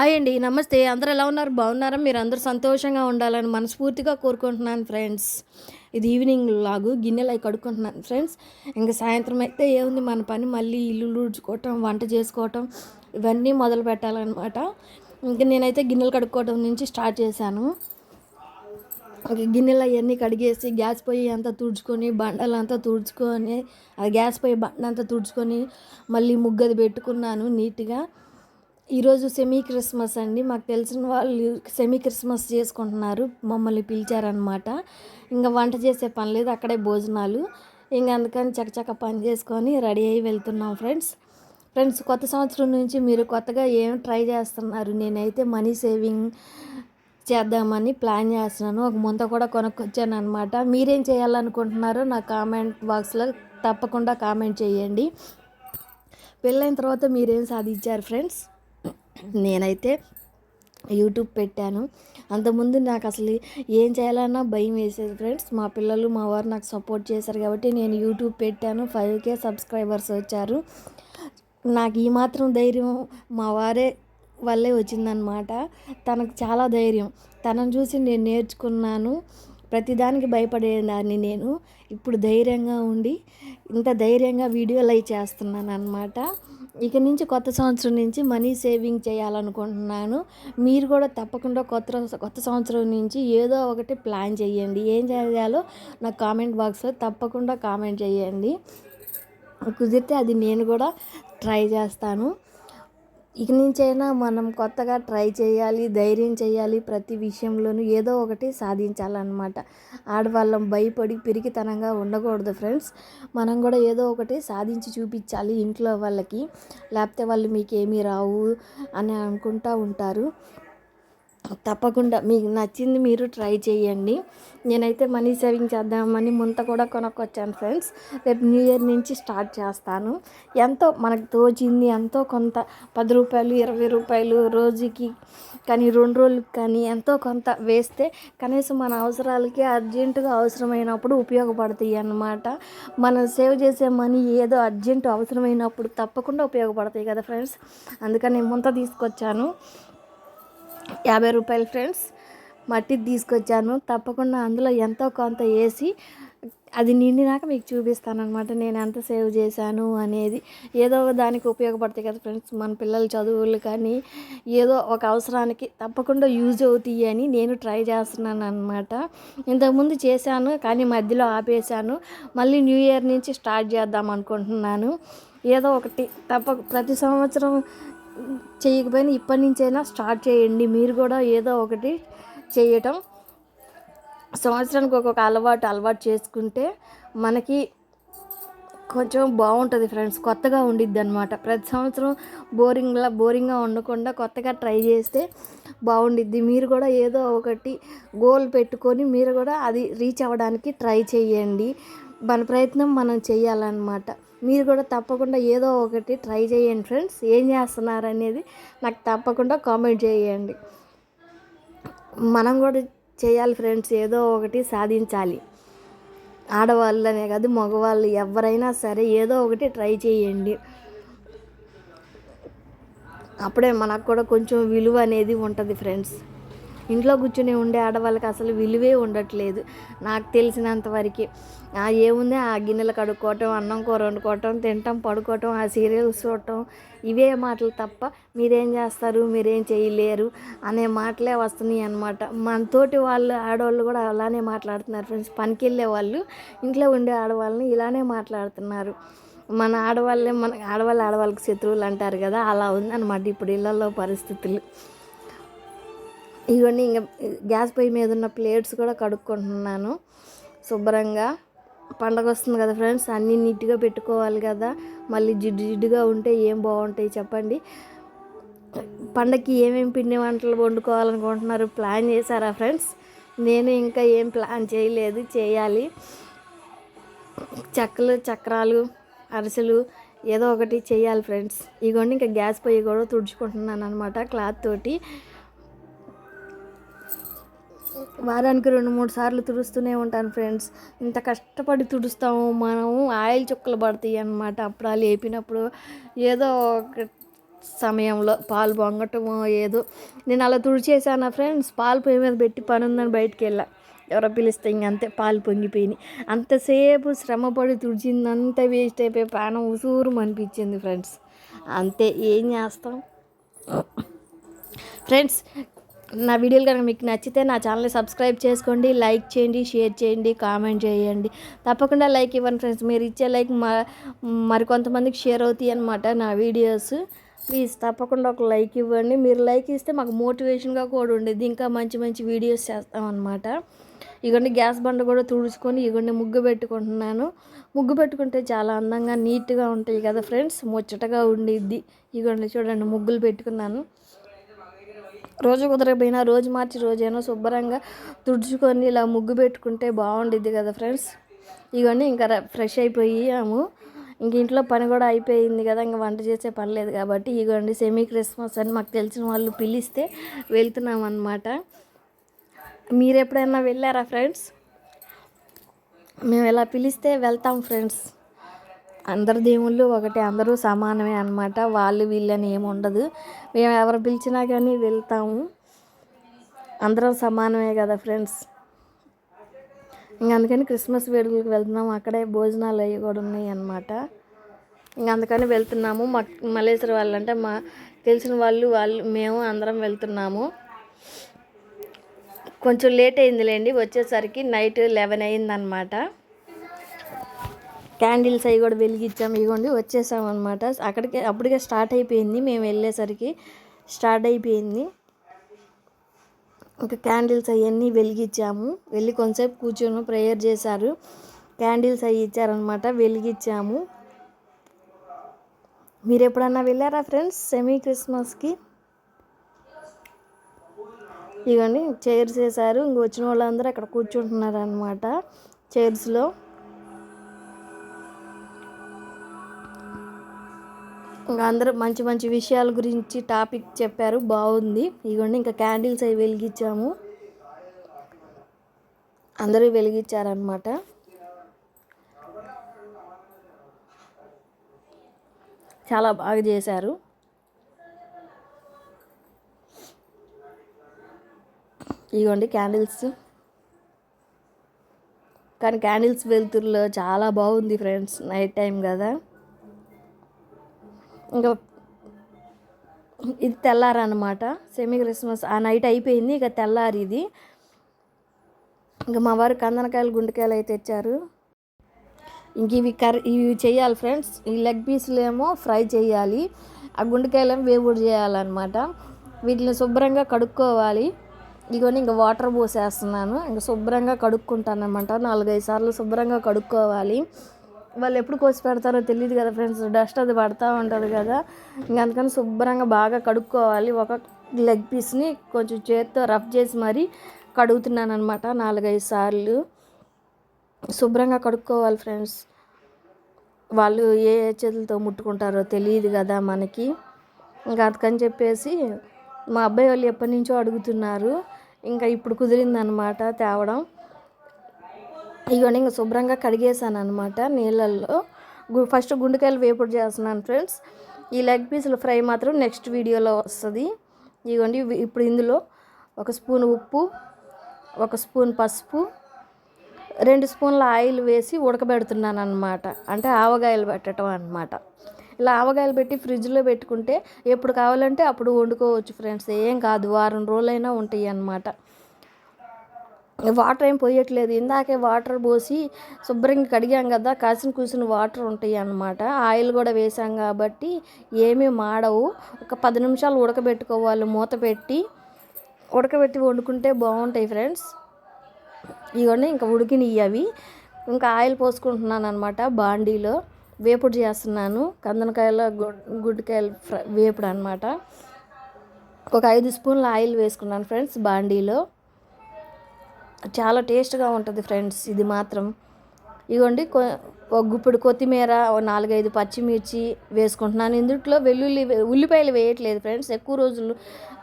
Hi అండి నమస్తే. అందరు ఎలా ఉన్నారు? బాగున్నారా? మీరు అందరూ సంతోషంగా ఉండాలని మనస్ఫూర్తిగా కోరుకుంటున్నాను ఫ్రెండ్స్. ఇది ఈవినింగ్ లాగు గిన్నెలు అవి కడుక్కుంటున్నాను ఫ్రెండ్స్. ఇంకా సాయంత్రం అయితే ఏముంది? మన పని మళ్ళీ ఇల్లు ఊడ్చుకోవటం వంట చేసుకోవటం ఇవన్నీ మొదలు పెట్టాలన్నమాట. ఇంకా నేనైతే గిన్నెలు కడుక్కోవటం నుంచి స్టార్ట్ చేశాను. ఒక గిన్నెలు అవన్నీ కడిగేసి గ్యాస్ పొయ్యి అంతా తుడుచుకొని బండలు అంతా తుడుచుకొని అది గ్యాస్ పొయ్యి బండ అంతా తుడుచుకొని మళ్ళీ ముగ్గది పెట్టుకున్నాను నీట్గా. ఈరోజు సెమీ క్రిస్మస్ అండి. మాకు తెలిసిన వాళ్ళు సెమీ క్రిస్మస్ చేసుకుంటున్నారు. మమ్మల్ని పిలిచారనమాట ఇంకా వంట చేసే పని లేదు అక్కడే భోజనాలు. ఇంకా అందుకని చకచక పని చేసుకొని రెడీ అయ్యి వెళ్తున్నాం ఫ్రెండ్స్. ఫ్రెండ్స్ కొత్త సంవత్సరం నుంచి మీరు కొత్తగా ఏం ట్రై చేస్తున్నారు? నేనైతే మనీ సేవింగ్ చేద్దామని ప్లాన్ చేస్తున్నాను. ఒక ముంత కూడా కొనుక్కొచ్చాను అనమాట మీరేం చేయాలనుకుంటున్నారో నా కామెంట్ బాక్స్లో తప్పకుండా కామెంట్ చేయండి. పెళ్ళైన తర్వాత మీరేం సాధించారు ఫ్రెండ్స్? నేనైతే యూట్యూబ్ పెట్టాను. అంతకుముందు నాకు అసలు ఏం చేయాలన్నా భయం వేసేది ఫ్రెండ్స్ మా పిల్లలు మా వారు నాకు సపోర్ట్ చేశారు కాబట్టి నేను యూట్యూబ్ పెట్టాను. ఫైవ్ కే సబ్స్క్రైబర్స్ వచ్చారు. నాకు ఈ మాత్రం ధైర్యం మా వారే వల్లే వచ్చిందనమాట తనకు చాలా ధైర్యం. తనను చూసి నేను నేర్చుకున్నాను. ప్రతిదానికి భయపడేదాన్ని నేను. ఇప్పుడు ధైర్యంగా ఉండి ఇంత ధైర్యంగా వీడియోలు అవి చేస్తున్నాను అనమాట ఇక నుంచి కొత్త సంవత్సరం నుంచి మనీ సేవింగ్ చేయాలనుకుంటున్నాను. మీరు కూడా తప్పకుండా కొత్త కొత్త సంవత్సరం నుంచి ఏదో ఒకటి ప్లాన్ చేయండి. ఏం చేయాలో నా కామెంట్ బాక్స్లో తప్పకుండా కామెంట్ చేయండి. కుదిరితే అది నేను కూడా ట్రై చేస్తాను. ఇక నుంచైనా మనం కొత్తగా ట్రై చేయాలి ధైర్యం చేయాలి ప్రతి విషయంలోనూ ఏదో ఒకటి సాధించాలన్నమాట. ఆడవాళ్ళం భయపడి పిరికితనంగా ఉండకూడదు ఫ్రెండ్స్. మనం కూడా ఏదో ఒకటి సాధించి చూపించాలి ఇంట్లో వాళ్ళకి. లేకపోతే వాళ్ళు మీకు రావు అని అనుకుంటూ ఉంటారు. తప్పకుండా మీకు నచ్చింది మీరు ట్రై చేయండి. నేనైతే మనీ సేవింగ్ చేద్దామని ముంత కూడా కొనుక్కొచ్చాను ఫ్రెండ్స్. రేపు న్యూ ఇయర్ నుంచి స్టార్ట్ చేస్తాను. ఎంతో మనకు తోచింది ఎంతో కొంత పది రూపాయలు ఇరవై రూపాయలు రోజుకి కానీ రెండు రోజులకి కానీ ఎంతో కొంత వేస్తే కనీసం మన అవసరాలకి అర్జెంటుగా అవసరమైనప్పుడు ఉపయోగపడతాయి అన్నమాట. మనం సేవ్ చేసే మనీ ఏదో అర్జెంటు అవసరమైనప్పుడు తప్పకుండా ఉపయోగపడతాయి కదా ఫ్రెండ్స్. అందుకని ముంత తీసుకొచ్చాను. యాభై రూపాయలు ఫ్రెండ్స్ మట్టి తీసుకొచ్చాను. తప్పకుండా అందులో ఎంతో కొంత వేసి అది నిండినాక మీకు చూపిస్తాను అనమాట నేను ఎంత సేవ్ చేశాను అనేది. ఏదో దానికి ఉపయోగపడతాయి కదా ఫ్రెండ్స్. మన పిల్లల చదువులు కానీ ఏదో ఒక అవసరానికి తప్పకుండా యూజ్ అవుతాయి అని నేను ట్రై చేస్తున్నాను అనమాట ఇంతకుముందు చేశాను కానీ మధ్యలో ఆపేశాను. మళ్ళీ న్యూ ఇయర్ నుంచి స్టార్ట్ చేద్దాం అనుకుంటున్నాను. ఏదో ఒకటి తప్ప ప్రతి సంవత్సరం చేయకపోయినా ఇప్పటి నుంచైనా స్టార్ట్ చేయండి. మీరు కూడా ఏదో ఒకటి చేయటం. సంవత్సరానికి ఒక్కొక్క అలవాటు అలవాటు చేసుకుంటే మనకి కొంచెం బాగుంటుంది ఫ్రెండ్స్. కొత్తగా ఉండిద్ది అనమాట ప్రతి సంవత్సరం బోరింగ్లా బోరింగ్గా ఉండకుండా కొత్తగా ట్రై చేస్తే బాగుండిద్ది. మీరు కూడా ఏదో ఒకటి గోల్ పెట్టుకొని మీరు కూడా అది రీచ్ అవ్వడానికి ట్రై చేయండి. మన ప్రయత్నం మనం చేయాలన్నమాట. మీరు కూడా తప్పకుండా ఏదో ఒకటి ట్రై చేయండి ఫ్రెండ్స్. ఏం చేస్తున్నారు అనేది నాకు తప్పకుండా కామెంట్ చేయండి. మనం కూడా చేయాలి ఫ్రెండ్స్ ఏదో ఒకటి సాధించాలి. ఆడవాళ్ళనే కాదు మగవాళ్ళు ఎవరైనా సరే ఏదో ఒకటి ట్రై చేయండి. అప్పుడే మనకు కూడా కొంచెం విలువ అనేది ఉంటుంది ఫ్రెండ్స్. ఇంట్లో కూర్చొని ఉండే ఆడవాళ్ళకి అసలు విలువే ఉండట్లేదు. నాకు తెలిసినంత వరకు. ఏముంది? ఆ గిన్నెలు కడుక్కోవటం అన్నం కూర వండుకోవటం తినటం పడుకోవటం ఆ సీరియల్స్ చూడటం ఇవే మాటలు తప్ప మీరేం చేస్తారు? మీరేం చేయలేరు అనే మాటలే వస్తున్నాయి అనమాట మనతోటి వాళ్ళు ఆడవాళ్ళు కూడా అలానే మాట్లాడుతున్నారు ఫ్రెండ్స్. పనికి వెళ్ళే వాళ్ళు ఇంట్లో ఉండే ఆడవాళ్ళని ఇలానే మాట్లాడుతున్నారు. మన ఆడవాళ్ళే మన ఆడవాళ్ళు ఆడవాళ్ళకి శత్రువులు అంటారు కదా అలా ఉందన్నమాట ఇప్పుడు ఇళ్ళల్లో పరిస్థితులు. ఇవన్నీ ఇంకా గ్యాస్ పొయ్యి మీద ఉన్న ప్లేట్స్ కూడా కడుక్కుంటున్నాను. శుభ్రంగా. పండగ వస్తుంది కదా ఫ్రెండ్స్ అన్నీ నీట్గా పెట్టుకోవాలి కదా. మళ్ళీ జిడ్డు జిడ్డుగా ఉంటే ఏం బాగుంటాయి చెప్పండి. పండగకి ఏమేమి పిండి వంటలు వండుకోవాలనుకుంటున్నారు ప్లాన్ చేశారా ఫ్రెండ్స్? నేను ఇంకా ఏం ప్లాన్ చేయలేదు చేయాలి. చెక్కలు చక్రాలు అరిసెలు ఏదో ఒకటి చేయాలి ఫ్రెండ్స్. ఇగోండి ఇంకా గ్యాస్ పొయ్యి కూడా తుడుచుకుంటున్నాను అనమాట క్లాత్ తోటి. వారానికి రెండు మూడు సార్లు తుడుస్తూనే ఉంటాను ఫ్రెండ్స్. ఇంత కష్టపడి తుడుస్తాము మనము ఆయిల్ చుక్కలు పడతాయి అన్నమాట. అప్పుడు లేపినప్పుడు ఏదో ఒక సమయంలో పాలు పొంగటమో ఏదో. నేను అలా తుడిచేసాను ఫ్రెండ్స్? పాలు పొయ్యి మీద పెట్టి పని ఉందని బయటికి వెళ్ళా. ఎవరో పిలిస్తే ఇంకంతే పాలు పొంగిపోయినాయి. అంతసేపు శ్రమపడి తుడిచిందంతా వేస్ట్ అయిపోయి పానం ఉసూరు అనిపించింది ఫ్రెండ్స్. అంతే ఏం చేస్తాం? ఫ్రెండ్స్ నా వీడియోలు కనుక మీకు నచ్చితే నా ఛానల్ని సబ్స్క్రైబ్ చేసుకోండి లైక్ చేయండి షేర్ చేయండి కామెంట్ చేయండి. తప్పకుండా లైక్ ఇవ్వండి ఫ్రెండ్స్. మీరు ఇచ్చే లైక్ మరికొంతమందికి షేర్ అవుతాయి అనమాట నా వీడియోస్. ప్లీజ్ తప్పకుండా ఒక లైక్ ఇవ్వండి. మీరు లైక్ ఇస్తే మాకు మోటివేషన్గా కూడా ఉండేది. ఇంకా మంచి మంచి వీడియోస్ చేస్తామన్నమాట ఇగోండి గ్యాస్ బండ కూడా తుడుచుకొని ఇగోండి ముగ్గు పెట్టుకుంటున్నాను. ముగ్గు పెట్టుకుంటే చాలా అందంగా నీట్గా ఉంటాయి కదా ఫ్రెండ్స్. ముచ్చటగా ఉండిద్ది. ఇగోండి చూడండి ముగ్గులు పెట్టుకున్నాను. రోజు కుదరకపోయినా రోజు మార్చి రోజైనా శుభ్రంగా తుడుచుకొని ఇలా ముగ్గు పెట్టుకుంటే బాగుండిద్ది కదా ఫ్రెండ్స్. ఇవన్నీ ఇంకా ఫ్రెష్ అయిపోయాము. ఇంక ఇంట్లో పని కూడా అయిపోయింది కదా ఇంకా వంట చేసే పని లేదు కాబట్టి ఇగోండి సెమీ క్రిస్మస్ అని మాకు తెలిసిన వాళ్ళు పిలిస్తే వెళ్తున్నాం అనమాట మీరు ఎప్పుడైనా వెళ్ళారా ఫ్రెండ్స్? మేము ఎలా పిలిస్తే వెళ్తాం ఫ్రెండ్స్. అందరు దేవుళ్ళు ఒకటి అందరూ సమానమే అనమాట వాళ్ళు వీళ్ళని ఏమి ఉండదు. మేము ఎవరు పిలిచినా కానీ వెళ్తాము. అందరం సమానమే కదా ఫ్రెండ్స్. ఇంక అందుకని క్రిస్మస్ వేడుకలకు వెళ్తున్నాము అక్కడే భోజనాలు అవి కూడా ఉన్నాయి అన్నమాట. ఇంక అందుకని వెళ్తున్నాము. మా మలేశ్వర వాళ్ళు అంటే మా తెలిసిన వాళ్ళు వాళ్ళు మేము అందరం వెళ్తున్నాము. కొంచెం లేట్ అయిందిలేండి. వచ్చేసరికి నైట్ లెవెన్ అయిందనమాట క్యాండిల్స్ అవి కూడా వెలిగించాం. ఇవ్వండి వచ్చేసాం అనమాట అక్కడికి అప్పటికే స్టార్ట్ అయిపోయింది. మేము వెళ్ళేసరికి స్టార్ట్ అయిపోయింది. ఇంకా క్యాండిల్స్ అవన్నీ వెలిగించాము. వెళ్ళి కొంతసేపు కూర్చొని ప్రేయర్ చేశారు. క్యాండిల్స్ అవి ఇచ్చారనమాట వెలిగించాము. మీరు ఎప్పుడన్నా వెళ్ళారా ఫ్రెండ్స్ సెమీ క్రిస్మస్కి? ఇవన్నీ చైర్స్ వేసారు ఇంక వచ్చిన వాళ్ళందరూ అక్కడ కూర్చుంటున్నారు అనమాట చైర్స్లో. ఇంకా అందరూ మంచి మంచి విషయాల గురించి టాపిక్ చెప్పారు. బాగుంది. ఇదిగోండి ఇంకా క్యాండిల్స్ అవి వెలిగించాము. అందరూ వెలిగించారనమాట చాలా బాగా చేశారు. ఇదిగోండి క్యాండిల్స్. కానీ క్యాండిల్స్ వెలుతురులో చాలా బాగుంది ఫ్రెండ్స్ నైట్ టైం కదా. ఇంకా ఇది తెల్లారనమాట సెమీ క్రిస్మస్. ఆ నైట్ అయిపోయింది. ఇక తెల్లారి ఇది. ఇంకా మా వారు కందనకాయలు గుండెకాయలు అయితే తెచ్చారు. ఇంక ఇవి కర్రీ ఇవి చేయాలి ఫ్రెండ్స్. ఈ లెగ్ పీసులు ఏమో ఫ్రై చేయాలి. ఆ గుండెకాయలు ఏమో వేవుడు చేయాలన్నమాట. వీటిని శుభ్రంగా కడుక్కోవాలి. ఇదిగోని ఇంకా వాటర్ పోసేస్తున్నాను. ఇంకా శుభ్రంగా కడుక్కుంటాను అనమాట నాలుగైదు సార్లు శుభ్రంగా కడుక్కోవాలి. వాళ్ళు ఎప్పుడు కోసి పెడతారో తెలియదు కదా ఫ్రెండ్స్. డస్ట్ అది పడతా ఉంటుంది కదా. ఇంకా అందుకని శుభ్రంగా బాగా కడుక్కోవాలి. ఒక లెగ్ పీస్ని కొంచెం చేత్తో రఫ్ చేసి మరీ కడుగుతున్నాను అనమాట నాలుగైదు సార్లు. శుభ్రంగా కడుక్కోవాలి ఫ్రెండ్స్. వాళ్ళు ఏ చేతులతో ముట్టుకుంటారో తెలియదు కదా మనకి. ఇంకా అందుకని చెప్పేసి మా అబ్బాయి వాళ్ళు ఎప్పటి నుంచో అడుగుతున్నారు. ఇంకా ఇప్పుడు కుదిరిందనమాట తేవడం. ఇవన్నీ ఇంకా శుభ్రంగా కడిగేసాను అనమాట నీళ్ళల్లో ఫస్ట్ గుండెకాయలు వేపుడు చేస్తున్నాను ఫ్రెండ్స్. ఈ లెగ్ పీసులు ఫ్రై మాత్రం నెక్స్ట్ వీడియోలో వస్తుంది. ఇదిగోండి ఇప్పుడు ఇందులో ఒక స్పూన్ ఉప్పు ఒక స్పూన్ పసుపు రెండు స్పూన్ల ఆయిల్ వేసి ఉడకబెడుతున్నాను అనమాట అంటే ఆవగాయలు పెట్టడం అనమాట ఇలా ఆవగాయలు పెట్టి ఫ్రిడ్జ్లో పెట్టుకుంటే ఎప్పుడు కావాలంటే అప్పుడు వండుకోవచ్చు ఫ్రెండ్స్. ఏం కాదు వారం రోజులైనా ఉంటాయి అన్నమాట వాటర్ ఏం పోయట్లేదు. ఇందాకే వాటర్ పోసి శుభ్రంగా కడిగాం కదా కాసిన కూసిన వాటర్ ఉంటాయి అన్నమాట. ఆయిల్ కూడా వేసాం కాబట్టి ఏమీ మాడవు. ఒక పది నిమిషాలు ఉడకబెట్టుకోవాలి మూత పెట్టి. ఉడకబెట్టి వండుకుంటే బాగుంటాయి ఫ్రెండ్స్. ఇవన్నీ ఇంకా ఉడికినవి అవి. ఇంకా ఆయిల్ పోసుకుంటున్నాను అనమాట బాండీలో. వేపుడు చేస్తున్నాను. కందనకాయల గుడ్డికాయలు ఫ్రై వేపుడు అనమాట ఒక ఐదు స్పూన్ల ఆయిల్ వేసుకున్నాను ఫ్రెండ్స్ బాండీలో. చాలా టేస్ట్గా ఉంటుంది ఫ్రెండ్స్ ఇది మాత్రం. ఇదిగోండి ఒక గుప్పిడి కొత్తిమీర నాలుగైదు పచ్చిమిర్చి వేసుకుంటున్నాను. ఇందుట్లో వెల్లుల్లి ఉల్లిపాయలు వేయట్లేదు ఫ్రెండ్స్. ఎక్కువ రోజులు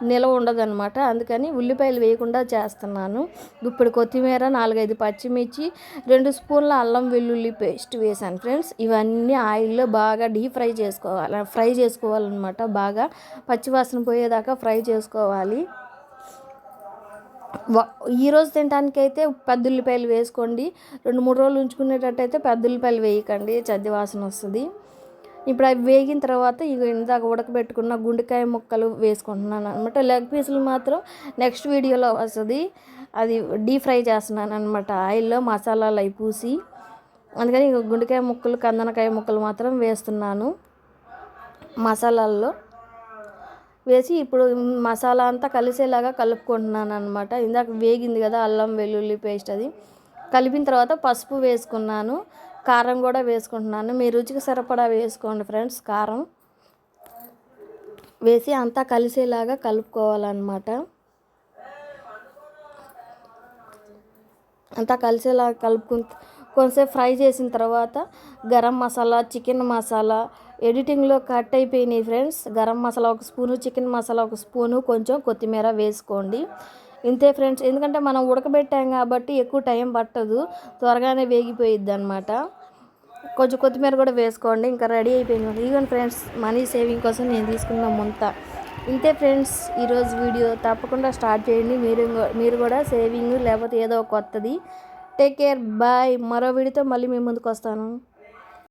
నిలవ ఉండదన్నమాట. అందుకని ఉల్లిపాయలు వేయకుండా చేస్తున్నాను. గుప్పిడి కొత్తిమీర నాలుగైదు పచ్చిమిర్చి రెండు స్పూన్ల అల్లం వెల్లుల్లి పేస్ట్ వేసాను ఫ్రెండ్స్. ఇవన్నీ ఆయిల్లో బాగా డీప్ ఫ్రై చేసుకోవాలి ఫ్రై చేసుకోవాలన్నమాట. బాగా పచ్చివాసన పోయేదాకా ఫ్రై చేసుకోవాలి. వ- తినడానికి అయితే పెద్ద ఉల్లిపాయలు వేసుకోండి. రెండు మూడు రోజులు ఉంచుకునేటట్టయితే పెద్ద ఉల్లిపాయలు వేయకండి. చద్ది వాసన వస్తుంది. ఇప్పుడు అవి వేగిన తర్వాత ఇక ఇందాక ఉడకబెట్టుకున్న గుండెకాయ ముక్కలు వేసుకుంటున్నాను అనమాట లెగ్ పీసులు మాత్రం నెక్స్ట్ వీడియోలో వస్తుంది. అది డీప్ ఫ్రై చేస్తున్నాను అనమాట ఆయిల్లో మసాలాలు అవి పూసి అందుకని ఇక గుండెకాయ ముక్కలు కందనకాయ ముక్కలు మాత్రం వేస్తున్నాను మసాలాల్లో. వేసి ఇప్పుడు మసాలా అంతా కలిసేలాగా కలుపుకుంటున్నాను అనమాట ఇందాక వేగింది కదా అల్లం వెల్లుల్లి పేస్ట్ అది. కలిపిన తర్వాత పసుపు వేసుకున్నాను. కారం కూడా వేసుకుంటున్నాను. మీ రుచికి సరిపడా వేసుకోండి ఫ్రెండ్స్ కారం. వేసి అంతా కలిసేలాగా కలుపుకోవాలన్నమాట. అంతా కలిసేలాగా కలుపుకుని కొంచెంసేపు ఫ్రై చేసిన తర్వాత గరం మసాలా చికెన్ మసాలా ఎడిటింగ్లో కట్ అయిపోయినాయి ఫ్రెండ్స్. గరం మసాలా ఒక స్పూను చికెన్ మసాలా ఒక స్పూను కొంచెం కొత్తిమీర వేసుకోండి. ఇంతే ఫ్రెండ్స్. ఎందుకంటే మనం ఉడకబెట్టాం కాబట్టి ఎక్కువ టైం పట్టదు. త్వరగానే వేగిపోయిద్ది అనమాట కొంచెం కొత్తిమీర కూడా వేసుకోండి. ఇంకా రెడీ అయిపోయింది. ఈవెన్ ఫ్రెండ్స్ మనీ సేవింగ్ కోసం నేను తీసుకున్న ముంత. ఇంతే ఫ్రెండ్స్ ఈరోజు వీడియో తప్పకుండా స్టార్ట్ చేయండి. మీరు మీరు కూడా సేవింగ్ లేకపోతే ఏదో ఒక కొత్తది. Take care. బాయ్. మరో వీడియోతో మళ్ళీ మీ ముందుకు వస్తాను.